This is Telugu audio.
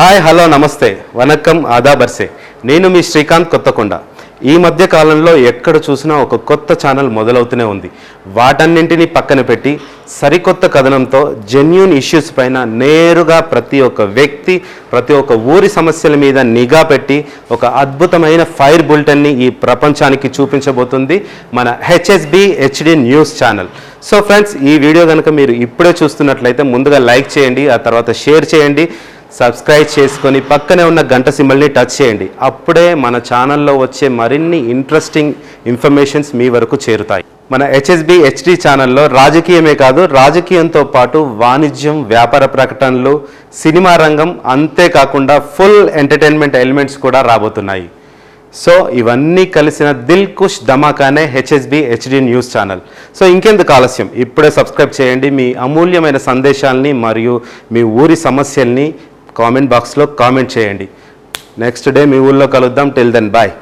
హాయ్ హలో నమస్తే. వనక్కం ఆదా బర్సే. నేను మీ శ్రీకాంత్ కొత్తకొండ. ఈ మధ్య కాలంలో ఎక్కడ చూసినా ఒక కొత్త ఛానల్ మొదలవుతూనే ఉంది. వాటన్నింటినీ పక్కన పెట్టి సరికొత్త కథనంతో జెన్యున్ ఇష్యూస్ పైన నేరుగా ప్రతి ఒక్క వ్యక్తి ప్రతి ఒక్క ఊరి సమస్యల మీద నిఘా పెట్టి ఒక అద్భుతమైన ఫైర్ బులెటిన్ని ఈ ప్రపంచానికి చూపించబోతుంది మన HSB HD news channel. So friends ఈ వీడియో కనుక మీరు ఇప్పుడే చూస్తున్నట్లయితే ముందుగా లైక్ చేయండి ఆ తర్వాత షేర్ చేయండి. సబ్స్క్రైబ్ చేసుకొని పక్కనే ఉన్న గంట సింబల్ని టచ్ చేయండి. అప్పుడే మన ఛానల్లో వచ్చే మరిన్ని ఇంట్రెస్టింగ్ ఇన్ఫర్మేషన్స్ మీ వరకు చేరుతాయి. మన హెచ్ఎస్బి హెచ్డి ఛానల్లో రాజకీయమే కాదు రాజకీయంతో పాటు వాణిజ్యం వ్యాపార ప్రకటనలు సినిమా రంగం అంతేకాకుండా ఫుల్ ఎంటర్టైన్మెంట్ ఎలిమెంట్స్ కూడా రాబోతున్నాయి. సో ఇవన్నీ కలిసిన దిల్ కుష్ ధమాకానే HSB HD news channel. So ఇంకెందుకు ఆలస్యం? ఇప్పుడే సబ్స్క్రైబ్ చేయండి. మీ అమూల్యమైన సందేశాల్ని మరియు మీ ఊరి సమస్యల్ని కామెంట్ బాక్స్లో కామెంట్ చేయండి. నెక్స్ట్ డే మీ ఊళ్ళో కలుద్దాం. Till then bye